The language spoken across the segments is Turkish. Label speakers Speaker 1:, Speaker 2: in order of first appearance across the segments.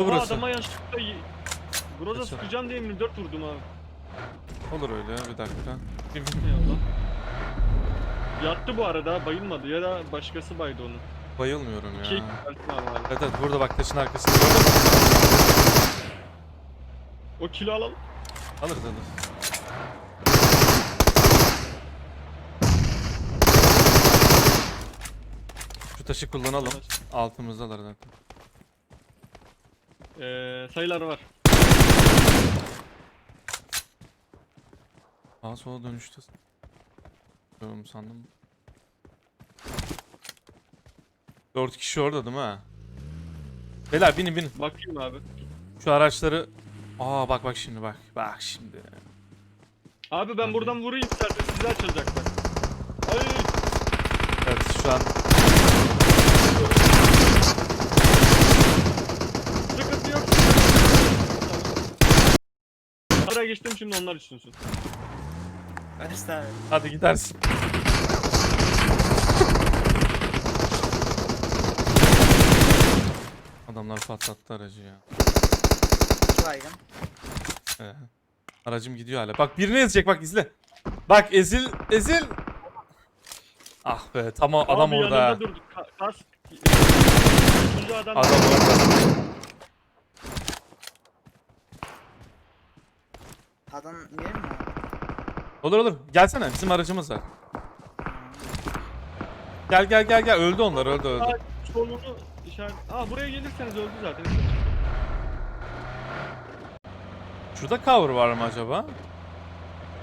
Speaker 1: Aa,
Speaker 2: burası.
Speaker 1: adama yanlışlıkla y- Groza
Speaker 2: Kaçalım.
Speaker 1: sıkacağım diye 24 vurdum abi.
Speaker 2: Olur öyle bir dakika.
Speaker 1: Eyvallah. Yattı bu arada bayılmadı ya da başkası baydı onu.
Speaker 2: Bayılmıyorum ya. Evet evet burada bak taşın arkasında.
Speaker 1: O kilo alalım.
Speaker 2: Alırız alırız. Şu taşı kullanalım. Altımızdalar zaten.
Speaker 1: Ee, sayılar var.
Speaker 2: Sağa sola dönüşte. Diyorum sandım. Dört kişi orada değil mi ha? Beyler binin binin.
Speaker 1: Bakayım abi.
Speaker 2: Şu araçları... Aa bak bak şimdi bak. Bak şimdi.
Speaker 1: Abi ben buradan vurayım istersen size açılacaklar. Ay
Speaker 2: Evet şu an
Speaker 1: Araya geçtim şimdi onlar üstünsün.
Speaker 3: Barış abi.
Speaker 2: hadi gidersin. Adamlar patlattı aracı ya.
Speaker 3: Baygın.
Speaker 2: Ee, aracım gidiyor hala. Bak birini ezecek bak izle. Bak ezil ezil. Ah be tamam adam
Speaker 1: Abi
Speaker 2: orada.
Speaker 1: yanında. Ka- kas. Üçüncü adam.
Speaker 2: Adam orada.
Speaker 3: Adam yerim mi?
Speaker 2: Olur olur. Gelsene bizim aracımız var. Gel gel gel gel öldü onlar öldü öldü.
Speaker 1: Aa, solunu işaret. Aa buraya gelirseniz öldü zaten.
Speaker 2: Şurada cover var mı acaba?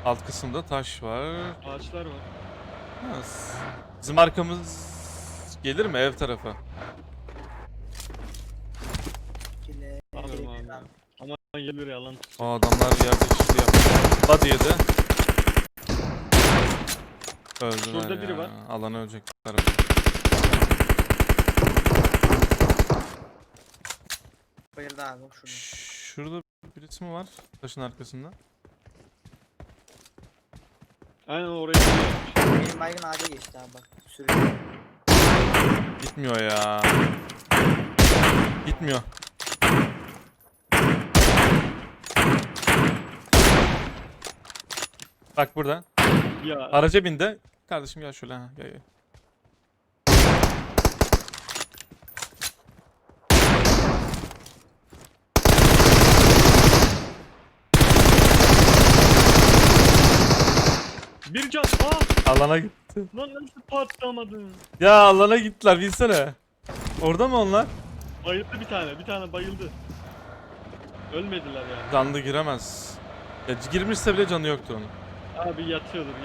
Speaker 2: Alt kısımda taş var.
Speaker 1: Ağaçlar var.
Speaker 2: Nasıl? Bizim arkamız gelir mi ev tarafı?
Speaker 3: Kile.
Speaker 1: Anladım abi. Ama gelir yalan.
Speaker 2: Aa adamlar bir yerde çizdi yapmış. Body yedi. Öldüler
Speaker 1: Şurada biri
Speaker 2: ya.
Speaker 1: var.
Speaker 2: Alana ölecekler.
Speaker 3: Bayıldı abi şurada.
Speaker 2: Şurada birisi mi var? Taşın arkasında.
Speaker 1: Aynen oraya geliyor.
Speaker 3: Benim baygın ağaca geçti abi bak. Sürüyor.
Speaker 2: Gitmiyor ya. Gitmiyor. Bak burada.
Speaker 1: Ya
Speaker 2: Araca bindi. Kardeşim gel şöyle. Ha, gel gel.
Speaker 1: bir can. Aa
Speaker 2: Alana gitti.
Speaker 1: lan nasıl patlamadı?
Speaker 2: Ya alana gittiler bilsene. Orada mı onlar?
Speaker 1: Bayıldı bir tane. Bir tane bayıldı. Ölmediler yani.
Speaker 2: Canlı giremez. Ya girmişse bile canı yoktu onun.
Speaker 1: Abi yatıyordur.